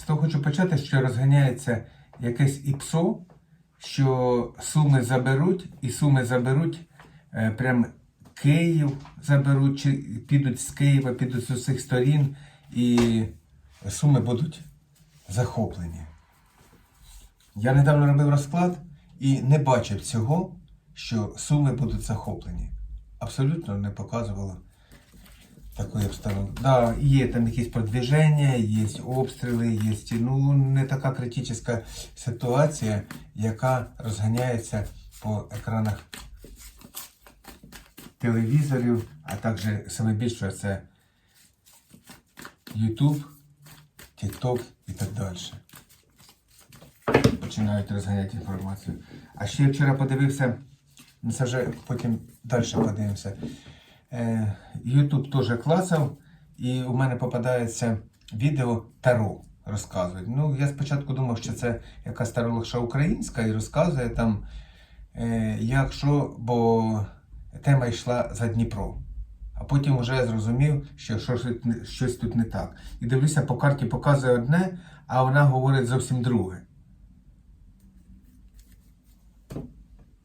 З того хочу почати, що розганяється якесь ІПСО, що суми заберуть, і суми заберуть е, прям Київ заберуть, чи підуть з Києва, підуть з усіх сторін, і суми будуть захоплені. Я недавно робив розклад і не бачив цього, що суми будуть захоплені. Абсолютно не показувало такої обстановки. Да, є там якісь продвіження, є обстріли, є ну, не така критична ситуація, яка розганяється по екранах телевізорів, а також саме більше це YouTube, TikTok і так далі. Починають розганяти інформацію. А ще я вчора подивився, ну це вже потім далі подивимося. Е, YouTube теж клацав, і у мене попадається відео Таро розказують. Ну, я спочатку думав, що це якась тарологша українська і розказує там, е, як що, бо тема йшла за Дніпро. А потім вже зрозумів, що щось тут не так. І дивлюся, по карті показує одне, а вона говорить зовсім друге.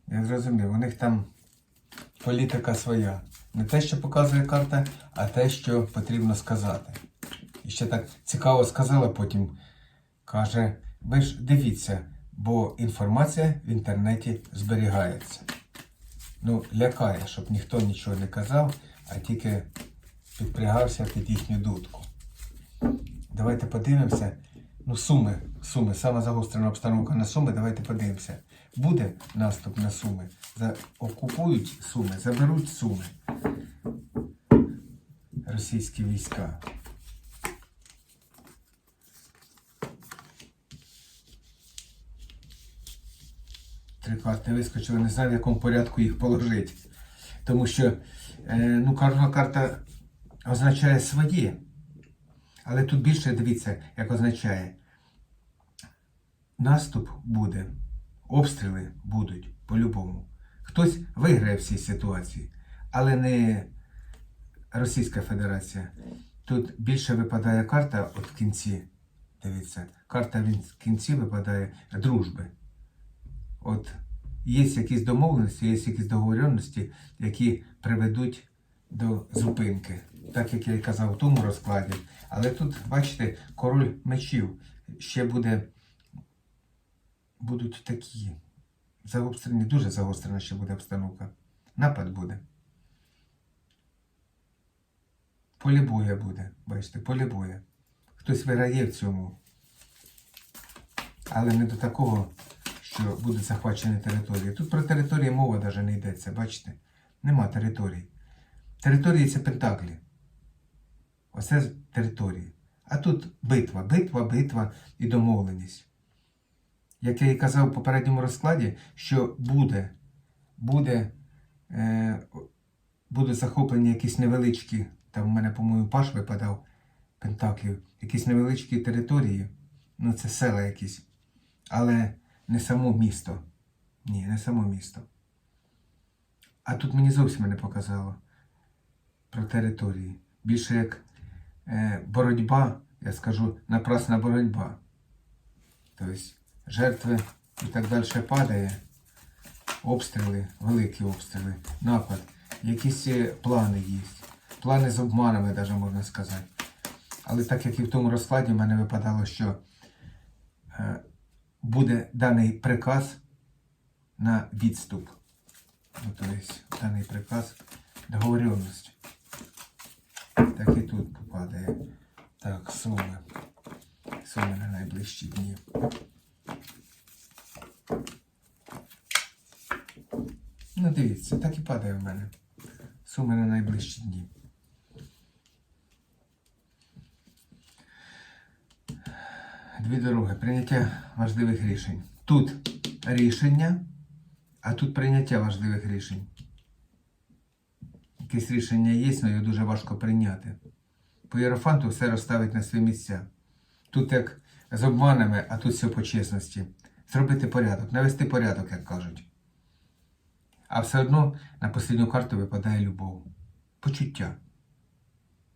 Я зрозумів, у них там політика своя. Не те, що показує карта, а те, що потрібно сказати. І ще так цікаво сказала потім. Каже, ви ж дивіться, бо інформація в інтернеті зберігається. Ну, лякає, щоб ніхто нічого не казав, а тільки підпрягався під їхню дудку. Давайте подивимося. Ну, суми, суми, саме загострена обстановка на суми, давайте подивимося. Буде наступ на суми. Окупують суми, заберуть суми. Російські війська. Три карти вискочили, не знаю, в якому порядку їх положити. Тому що е, ну, кожна карта означає своє. Але тут більше дивіться, як означає. Наступ буде, обстріли будуть по-любому. Хтось виграє в цій ситуації, але не Російська Федерація. Тут більше випадає карта от в кінці. Дивіться, карта в кінці випадає дружби. От є якісь домовленості, є якісь договоренності, які приведуть до зупинки. Так як я і казав у тому розкладі. Але тут, бачите, король мечів ще буде. Будуть такі загострені, дуже загострена ще буде обстановка. Напад буде. Поле боя буде, бачите, поле боя. Хтось виграє в цьому. Але не до такого, що будуть захвачені території. Тут про території мова навіть не йдеться, бачите? Нема територій. Території це пентаклі. Оце з території. А тут битва, битва, битва і домовленість. Як я і казав в попередньому розкладі, що буде, буде, е, будуть захоплені якісь невеличкі, там в мене, по-моєму, паш випадав пентаклів, якісь невеличкі території, ну це села якісь, але не само місто. Ні, не само місто. А тут мені зовсім не показало про території. Більше як е, боротьба, я скажу, напрасна боротьба. Тобто жертви і так далі падає, обстріли, великі обстріли, напад, якісь плани є. Плани з обманами, навіть можна сказати. Але так як і в тому розкладі, в мене випадало, що е, буде даний приказ на відступ. Тобто даний приказ договоренності. Так і тут попадає. Так, суми. Суми на найближчі дні. Ну, дивіться, так і падає в мене. Суми на найближчі дні. Дві дороги. Прийняття важливих рішень. Тут рішення, а тут прийняття важливих рішень. Якесь рішення є, але його дуже важко прийняти. По Єрофанту все розставить на свої місця. Тут як з обманами, а тут все по чесності. Зробити порядок, навести порядок, як кажуть. А все одно на останню карту випадає любов. Почуття.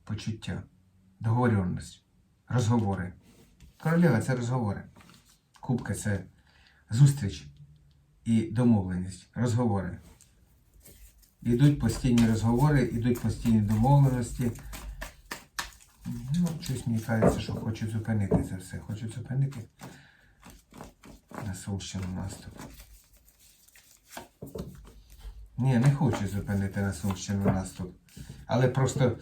Почуття. Договоренність. Розговори. Королева це розговори. Кубка це зустріч і домовленість. Розговори. Ідуть постійні розговори, ідуть постійні домовленості. Ну, щось мені кажеться, що хочуть зупинити це все. Хочуть зупинити на Сумщину наступ. Ні, не хочуть зупинити на Сумщину наступ. Але просто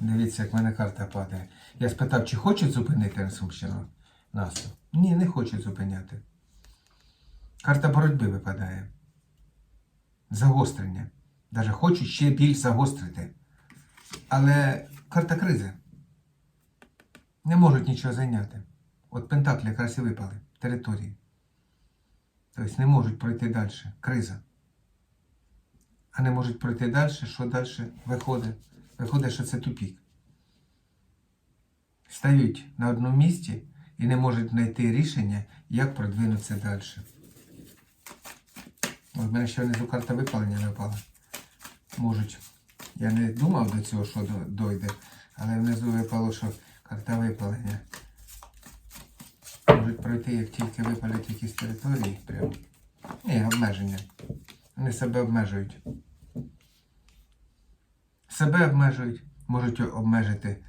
дивіться, як в мене карта падає. Я спитав, чи хочуть зупинити на Сумщину наступ? Ні, не хочуть зупиняти. Карта боротьби випадає. Загострення. Даже хочуть ще більш загострити. Але карта кризи. Не можуть нічого зайняти. От Пентаклі якраз і випали. Території. Тобто не можуть пройти далі. Криза. А не можуть пройти далі, що далі виходить? Виходить, що це тупік. Стають на одному місці і не можуть знайти рішення, як продвинутися далі. От мене ще внизу карта випалення випала. Можуть. Я не думав до цього, що до- дойде, але внизу випало, що карта випалення. Можуть пройти, як тільки випалять якісь території. Прямо. Ні, обмеження. Вони себе обмежують. Себе обмежують, можуть обмежити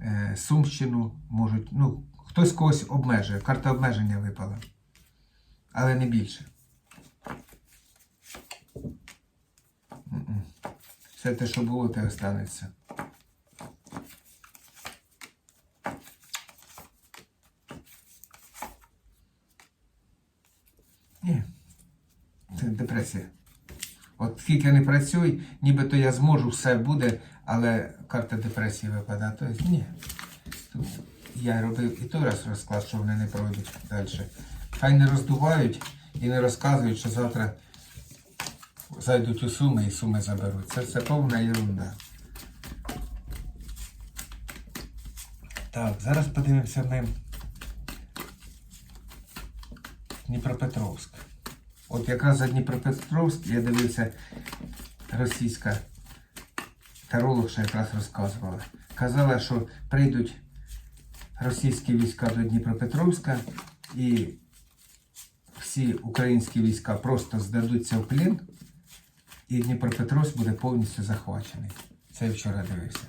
е, Сумщину, можуть, ну, хтось когось обмежує. Карта обмеження випала. Але не більше. М-м. Все те, що було, те останеться. Ні. Це депресія. От скільки не працюй, нібито я зможу, все буде, але карта депресії випадає. Тобто ні. Тут я робив і той раз розклад, що вони не пройдуть далі. Хай не роздувають і не розказують, що завтра зайдуть у суми і суми заберуть. Це все повна ерунда. Так, зараз подивимося ми Дніпропетровськ. От якраз за Дніпропетровськ я дивився російська таролог, що якраз розказувала. Казала, що прийдуть російські війська до Дніпропетровська і всі українські війська просто здадуться в плен, і Дніпропетровськ буде повністю захвачений. Це я вчора дивився.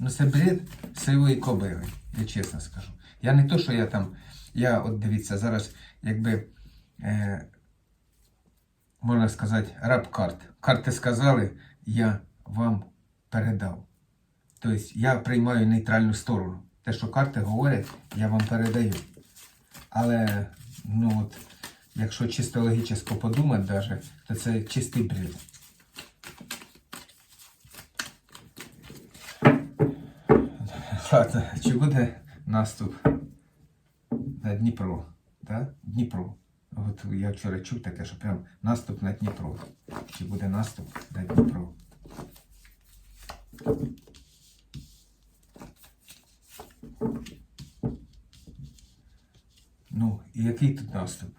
Ну це бред сивої кобили, я чесно скажу. Я не то, що я там, я от дивіться, зараз якби. Е, можна сказати, раб карт. Карти сказали, я вам передав. Тобто я приймаю нейтральну сторону. Те, що карти говорять, я вам передаю. Але, ну от, якщо чисто логічно подумати даже, то це чистий бред. Ладно, чи буде наступ на Дніпро? Да? Дніпро. От я вчора чув таке, що прям наступ на Дніпро. Чи буде наступ на Дніпро? Ну, і який тут наступ?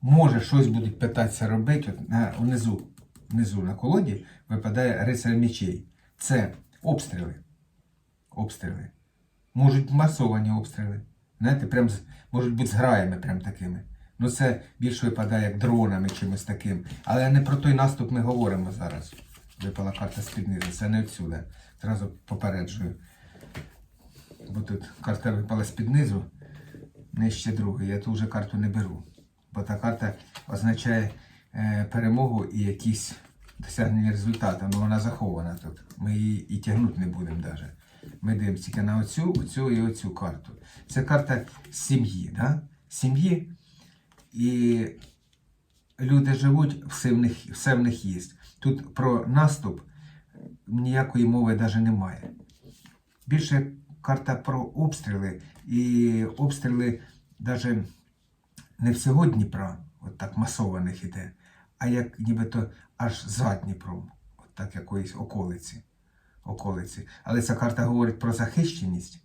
Може, щось будуть питатися робити. От на, внизу, внизу на колоді випадає рицар мечей. Це обстріли. Обстріли. Можуть масовані обстріли. Знаєте, прям з- можуть бути зграями прям такими. Ну це більше випадає як дронами чимось таким. Але не про той наступ ми говоримо зараз. Випала карта з-під низу. Це не відсюди. Зразу попереджую. Бо тут карта випала з-під низу, нижче другої. Я ту вже карту не беру. Бо та карта означає е, перемогу і якісь досягнення результату. Ну вона захована тут. Ми її і тягнути не будемо навіть. Ми дивимося тільки на оцю, оцю і оцю карту. Це карта сім'ї. Да? Сім'ї. І люди живуть, все в них, все в них є. Тут про наступ ніякої мови навіть немає. Більше карта про обстріли. І обстріли навіть не всього Дніпра, от так масованих іде, а як нібито аж за Дніпром, от так якоїсь околиці. Околиці. Але ця карта говорить про захищеність,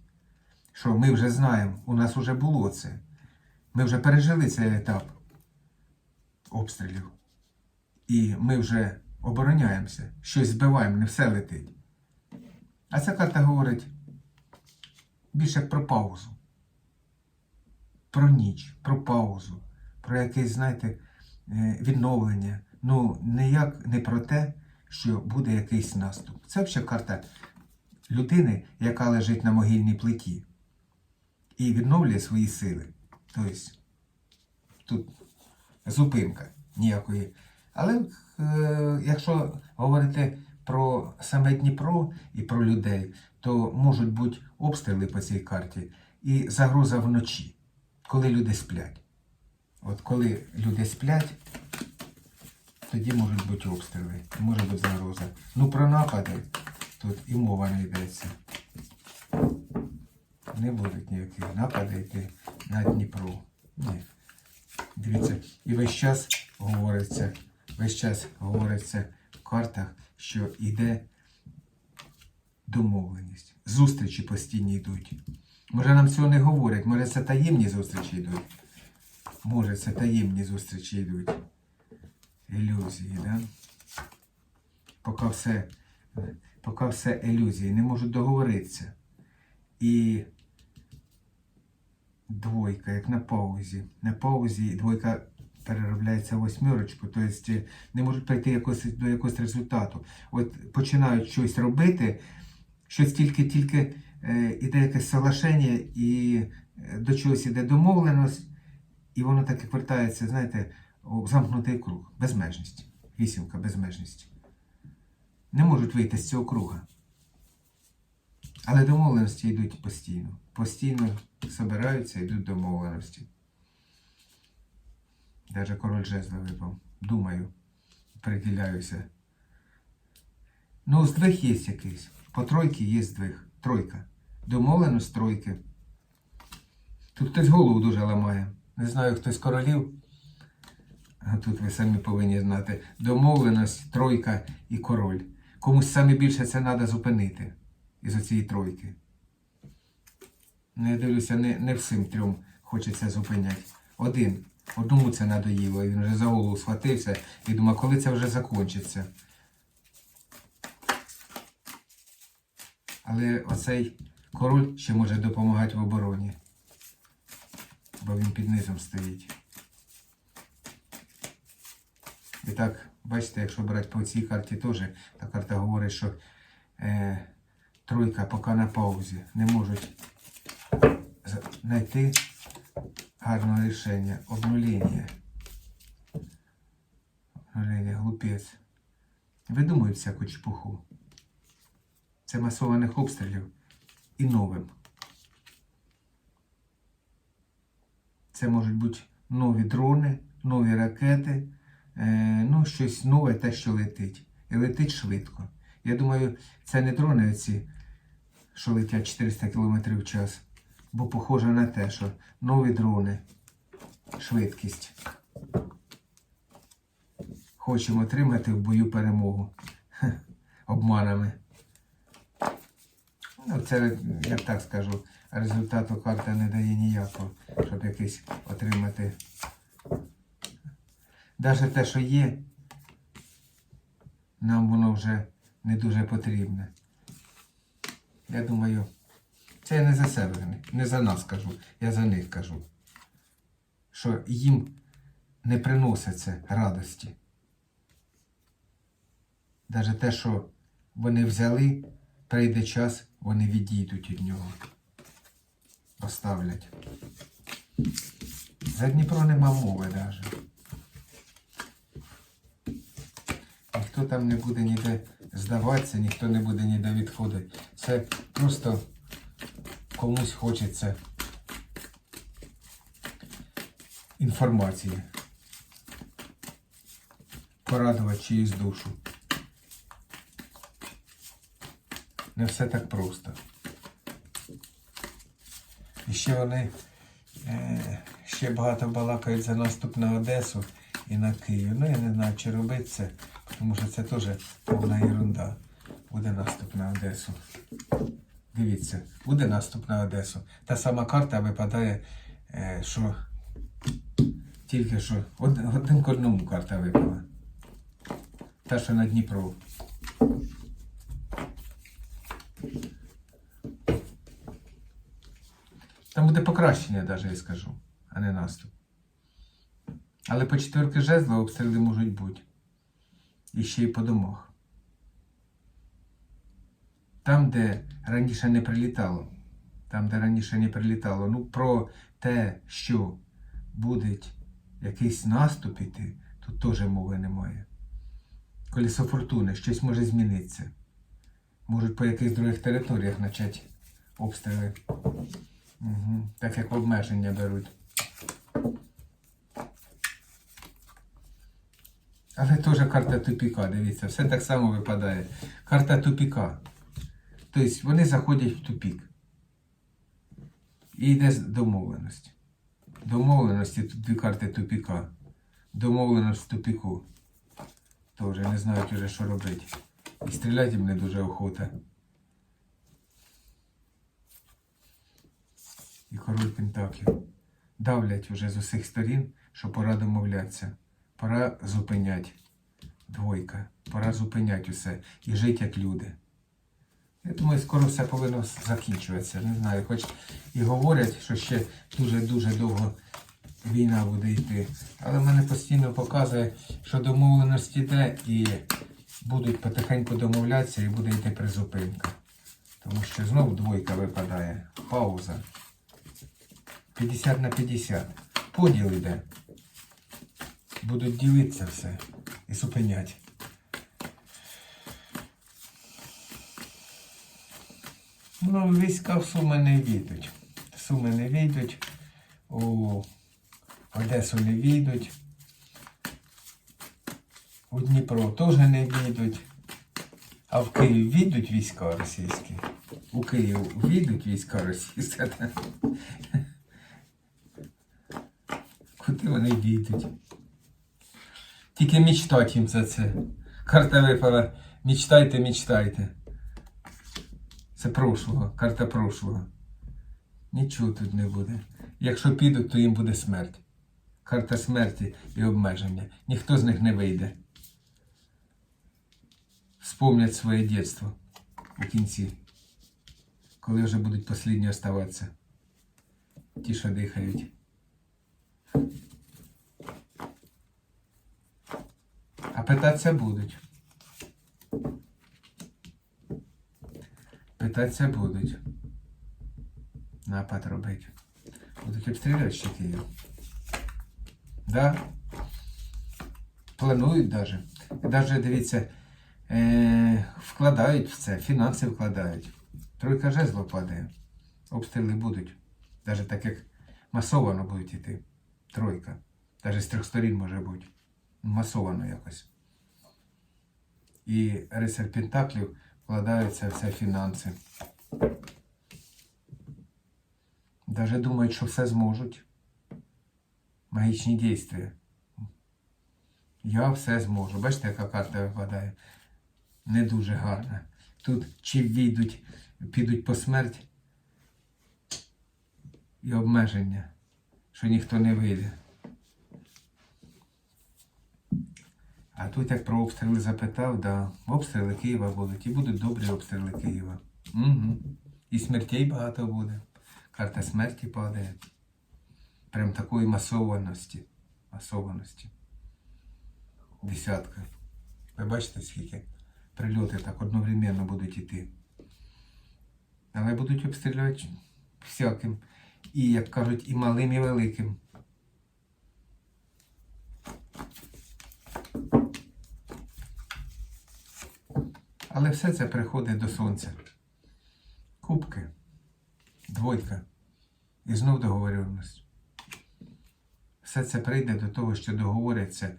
що ми вже знаємо, у нас вже було це. Ми вже пережили цей етап обстрілів. І ми вже обороняємося, щось збиваємо, не все летить. А ця карта говорить: більше про паузу. Про ніч, про паузу, про якесь, знаєте, е, відновлення. Ну, ніяк не про те, що буде якийсь наступ. Це взагалі карта людини, яка лежить на могильній плиті і відновлює свої сили. Тобто тут зупинка ніякої. Але е, якщо говорити про саме Дніпро і про людей, то можуть бути обстріли по цій карті і загроза вночі, коли люди сплять. От коли люди сплять, тоді можуть бути обстріли, може бути загроза. Ну про напади тут і мова не йдеться. Не будуть ніякі напади йти на Дніпро. Ні. Дивіться, і весь час говориться, весь час говориться в картах, що йде домовленість. Зустрічі постійні йдуть. Може нам цього не говорять, може це таємні зустрічі йдуть. Може, це таємні зустрічі йдуть. Ілюзії, да? Поки все, поки все ілюзії, не можуть договоритися. І двойка, як на паузі. На паузі двойка переробляється в восьмерочку, тобто не можуть прийти якось, до якогось результату. От починають щось робити, щось тільки-тільки е, іде якесь соглашення і е, до чогось іде домовленість, і воно так і вертається, знаєте, замкнутий круг. Безмежність. Вісімка, безмежність. Не можуть вийти з цього круга. Але домовленості йдуть постійно. Постійно збираються, йдуть домовленості. Даже король жезла випав. Думаю, приділяюся. Ну, здвиг є якийсь. По тройки є здвиг. Тройка. Домовленість тройки. Тут хтось голову дуже ламає. Не знаю, хтось королів. Тут ви самі повинні знати. Домовленість, тройка і король. Комусь саме більше це треба зупинити із оцієї тройки. Ну, я дивлюся, не, не всім трьом хочеться зупиняти. Один. Одному це надоїло, він вже за голову схватився і думав, коли це вже закінчиться. Але оцей король ще може допомагати в обороні. Бо він під низом стоїть. І так, бачите, якщо брати по цій карті теж, та карта говорить, що е, тройка поки на паузі. Не можуть знайти гарного рішення. Обнуління. Обнуління, глупець. Видумують всяку чепуху. Це масованих обстрілів і новим. Це можуть бути нові дрони, нові ракети, ну, щось нове, те, що летить. І летить швидко. Я думаю, це не дрони ці, що летять 400 км в час, бо похоже на те, що нові дрони, швидкість. Хочемо отримати в бою перемогу Хе, обманами. Ну, це, я так скажу, результату карта не дає ніякого, щоб якийсь отримати. Навіть те, що є, нам воно вже не дуже потрібне. Я думаю, це я не за себе, не- за нас кажу, я за них кажу. Що їм не приносить це радості. Навіть те, що вони взяли, прийде час, вони відійдуть від нього. Поставлять. За Дніпро нема мови навіть. Ніхто там не буде ніде здаватися, ніхто не буде ніде відходити. Це просто комусь хочеться інформації. Порадувати чиюсь душу. Не все так просто. І ще вони е, ще багато балакають за наступ на Одесу і на Київ. Ну я не знаю, чи робити це, тому що це теж повна ерунда. Буде наступ на Одесу. Дивіться, буде наступ на Одесу. Та сама карта випадає, е, що тільки що один к одному карта випала. Та, що на Дніпро. Там буде покращення, навіть я скажу, а не наступ. Але по четверки жезла обстріли можуть бути. І ще й по домах. Там, де раніше не прилітало. Там, де раніше не прилітало. Ну, про те, що буде якийсь наступ іти, тут теж мови немає. Колесо фортуни, щось може змінитися. Можуть по якихось других територіях почати обстріли. Угу. Так як обмеження беруть. Але теж карта тупіка, дивіться, все так само випадає. Карта тупіка. Тобто вони заходять в тупік. І йде домовленість. Домовленості тут дві карти тупіка. Домовленість в тупіку. Тоже не знають уже, що робити. І стріляти їм дуже охота. І король Пентаклів. Давлять уже з усіх сторін, що пора домовлятися. Пора зупиняти. Двойка. Пора зупиняти усе. І жити як люди. Я думаю, скоро все повинно закінчуватися. Не знаю, хоч і говорять, що ще дуже-дуже довго війна буде йти. Але мене постійно показує, що домовленість йде і будуть потихеньку домовлятися і буде йти призупинка. Тому що знову двойка випадає. Пауза. 50 на 50. Поділ йде. Будуть ділитися все і зупиняти. Ну, війська в Суми не війдуть. Суми не війдуть, у Одесу не війдуть, у Дніпро теж не війдуть, а в Київ війдуть війська російські. У Київ війдуть війська російські. Куди вони війдуть? Тільки мечтати їм за це. Карта випала. Мечтайте, мечтайте. Це прошлого, карта прошлого. Нічого тут не буде. Якщо підуть, то їм буде смерть. Карта смерті і обмеження. Ніхто з них не вийде. Вспомнять своє дитинство у кінці. Коли вже будуть послідні оставатися. Ті, що дихають. Питатися будуть. Питатися будуть. Напад робити. Будуть обстрілювати ще Київ. Да? Планують даже. Даже, дивіться, е- вкладають в це, фінанси вкладають. Тройка жезло падає. Обстріли будуть. Даже так як масовано будуть йти. Тройка. Даже з трьох сторін може бути. Масовано якось. І рицар Пентаклів вкладаються в це фінанси. Даже думають, що все зможуть. Магічні дійства. Я все зможу. Бачите, яка карта випадає? Не дуже гарна. Тут чи війдуть, підуть по смерть і обмеження, що ніхто не вийде. А тут як про обстріли запитав, да, обстріли Києва будуть. І будуть добрі обстріли Києва. Угу. І смертей багато буде. Карта смерті падає. Прям такої масованості. Масованості. Десятка. Ви бачите, скільки прильоти так одновременно будуть йти. Але будуть обстрілювати всяким. І, як кажуть, і малим, і великим. Але все це приходить до сонця. Кубки, двойка і знов договорюваність. Все це прийде до того, що договоряться.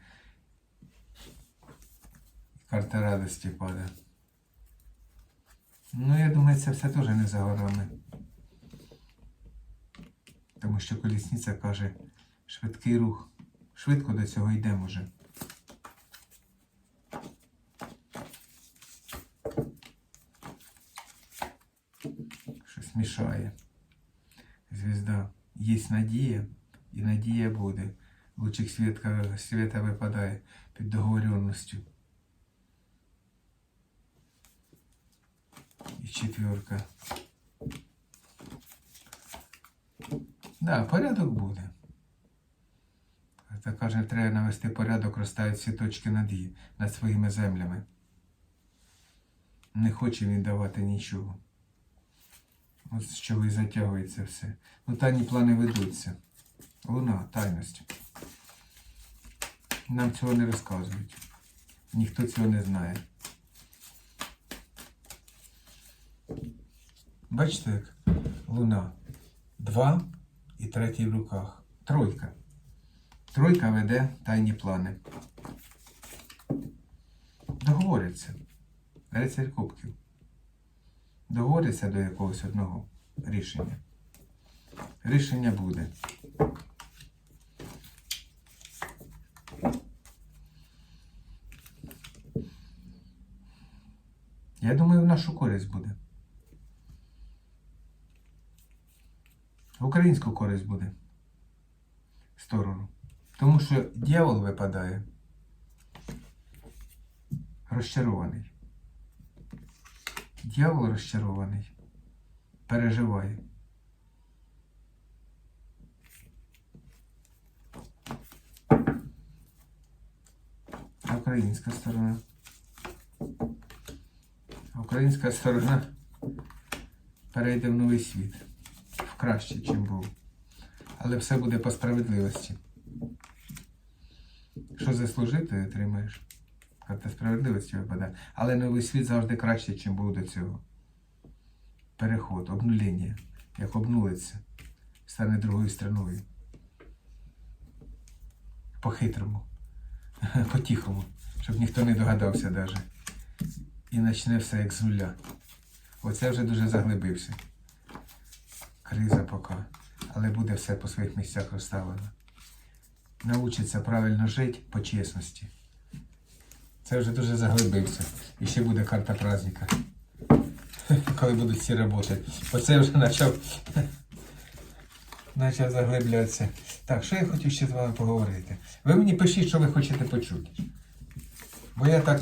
Карта радості падає. Ну, я думаю, це все теж не за горами. Тому що колісниця каже, швидкий рух. Швидко до цього йдемо вже. Щось мішає. Звізда. Є надія, і надія буде. Лучик світка, світа випадає під договоренністю. І четверка. Да, порядок буде. Та каже, треба навести порядок, розставити всі точки над «і» над своїми землями. Не хоче він давати нічого. З чого і затягується все. Ну, тайні плани ведуться. Луна, тайність. Нам цього не розказують. Ніхто цього не знає. Бачите, як луна. Два і третій в руках. Тройка. Тройка веде тайні плани. Договориться. Рицарь Кубків. Договориться до якогось одного рішення. Рішення буде. Я думаю, в нашу користь буде. Українську користь буде. Сторону. Тому що дьявол випадає. Розчарований. Дьявол розчарований. Переживає. Українська сторона. Українська сторона перейде в новий світ. В краще, чим був. Але все буде по справедливості. Що заслужив, ти отримаєш. Карта справедливості випадає. Але новий світ завжди краще, ніж був до цього. Переход, обнулення. Як обнулиться, стане другою страною. По-хитрому. По-тихому. Щоб ніхто не догадався навіть. І почне все як з нуля. Оце вже дуже заглибився. Криза поки. Але буде все по своїх місцях розставлено. Научиться правильно жити по чесності. Це вже дуже заглибився. І ще буде карта праздника. Коли будуть всі працювати. Оце вже почав. Почав заглиблятися. Так, що я хотів ще з вами поговорити? Ви мені пишіть, що ви хочете почути. Бо я так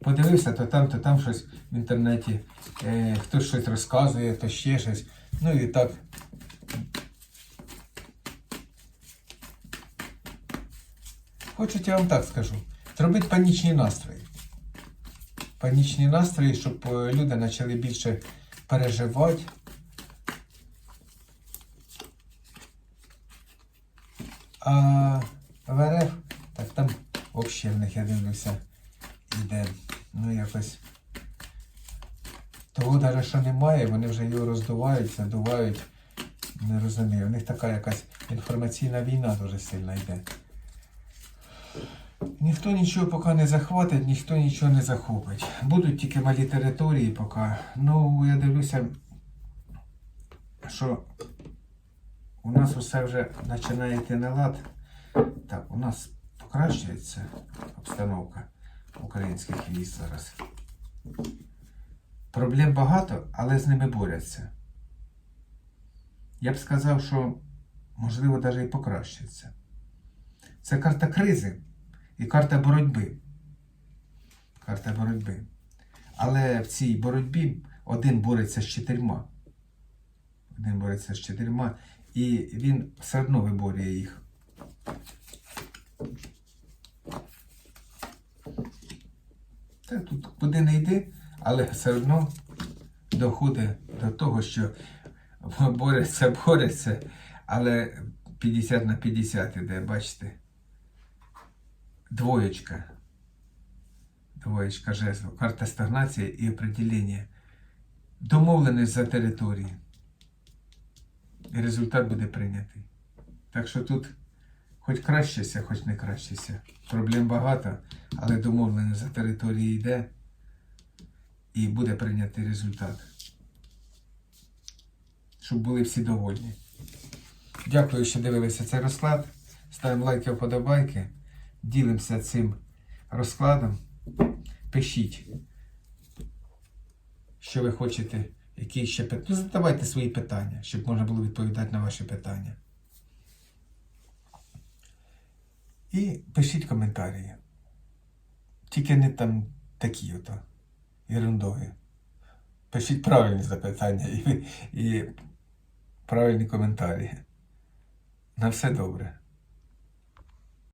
подивився, то там, то там щось в інтернеті, е, хтось щось розказує, то ще щось. Ну і так. Хочуть, я вам так скажу. Зробити панічні настрої. Панічні настрої, щоб е, люди почали більше переживати. А в РФ, так там взагалі в них, я дивлюся, іде, ну якось. Того навіть що немає, вони вже його роздувають, задувають. Не розумію. У них така якась інформаційна війна дуже сильна йде. Ніхто нічого поки не захватить, ніхто нічого не захопить. Будуть тільки малі території поки. Ну, я дивлюся, що у нас усе вже починає йти на лад. Так, у нас покращується обстановка українських військ зараз. Проблем багато, але з ними борються. Я б сказав, що можливо навіть і покращиться. Це карта кризи і карта боротьби. Карта боротьби. Але в цій боротьбі один бореться з чотирма. Один бореться з чотирма, і він все одно виборює їх. Та тут куди не йди, але все одно доходить до того, що бореться, бореться, але 50 на 50 іде, бачите? Двоєчка. Двоєчка жезлу. Карта стагнації і определення. Домовленість за території. І результат буде прийнятий. Так що тут хоч кращися, хоч не кращися. Проблем багато, але домовленість за території йде і буде прийнятий результат. Щоб були всі довольні. Дякую, що дивилися цей розклад. Ставимо лайки, вподобайки. Ділимося цим розкладом. Пишіть, що ви хочете, які ще питання. Ну, задавайте свої питання, щоб можна було відповідати на ваші питання. І пишіть коментарі. Тільки не там такі ото ерундові. Пишіть правильні запитання і, і правильні коментарі. На все добре.